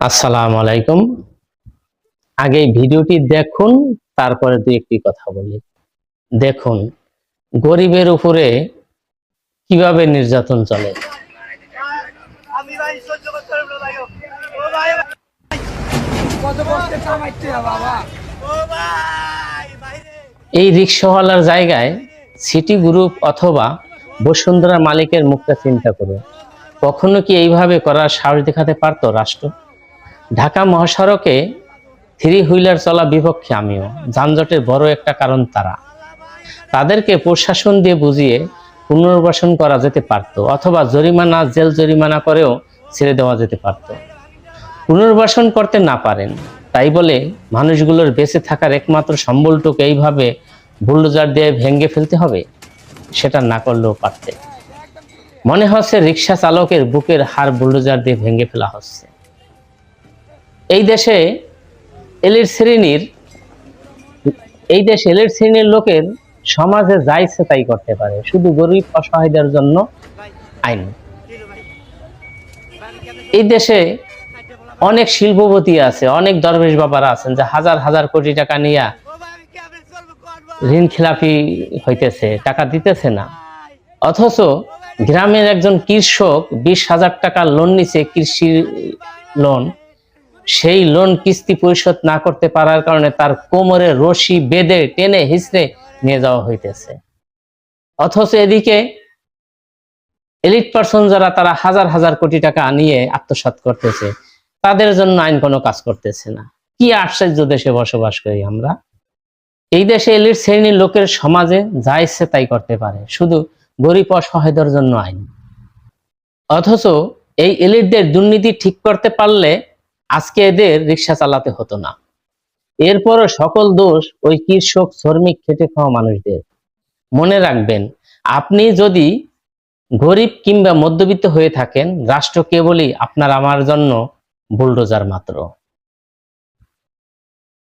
আসসালামু আলাইকুম। আগে ভিডিওটি দেখুন, তারপরে দুই একটি কথা বলি। দেখুন, গরিবের উপরে কীভাবে নির্যাতন চলে? এই রিক্সাওয়ালার জায়গায় সিটি গ্রুপ অথবা বসুন্ধরা মালিকের মুখটা চিন্তা করো কখনো কি এইভাবে করার সাহস দেখাতে পারতো রাষ্ট্র? ঢাকা মহাসড়কে থ্রি হুইলার চলা বিপক্ষে আমিও। যানজটের বড় একটা কারণ তারা। তাদেরকে প্রশাসন দিয়ে বুঝিয়ে পুনর্বাসন করা যেতে পারত অথবা জরিমানা, জেল জরিমানা করেও ছেড়ে দেওয়া যেতে পারত। পুনর্বাসন করতে না পারেন, তাই বলে মানুষগুলোর বেঁচে থাকার একমাত্র সম্বলটুকু এইভাবে বুলডোজার দিয়ে ভেঙে ফেলতে হবে, সেটা না করলেও পারতে। মনে হচ্ছে রিক্সা চালকের বুকের হাড় বুলডোজার দিয়ে ভেঙে ফেলা হচ্ছে। এই দেশে এলিট শ্রেণির, এই দেশে এলিট শ্রেণির লোকের সমাজে যা ইচ্ছে তাই করতে পারে। শুধু গরিব অসহায়দের জন্য আইন এই দেশে অনেক শিল্পপতি আছে, অনেক দরবেশ বাবারা আছেন যে হাজার হাজার কোটি টাকা নিয়ে ঋণ খেলাপি হইতেছে, টাকা দিতেছে না। অথচ গ্রামের একজন কৃষক বিশ হাজার টাকা লোন নিছে, কৃষি লোন সেই লোন কিস্তি পরিশোধ না করতে পারার কারণে তার কোমরে রশি বেঁধে টেনে হিসড়ে নিয়ে যাওয়া হইতেছে। অথচ এদিকে এলিট পার্সন যারা, তারা হাজার হাজার কোটি টাকা নিয়ে আত্মসাৎ করতেছে। তাদের জন্য আইন কোনো কাজ করতেছে না। কি আশ্চর্য দেশে বসবাস করি আমরা। এই দেশে এলিট শ্রেণির লোকের সমাজে যা ইচ্ছে তাই করতে পারে। শুধু গরিব অসহায়দের জন্য আইন। অথচ এই এলিটদের দুর্নীতি ঠিক করতে পারলে আজকে এদের রিক্সা চালাতে হতো না। এরপরও সকল দোষ ওই কৃষক, শ্রমিক, খেটে খাওয়া মানুষদের। মনে রাখবেন, আপনি যদি গরিব কিংবা মধ্যবিত্ত হয়ে থাকেন, রাষ্ট্র কেবলই আপনার, আমার জন্য বুলডোজার মাত্র।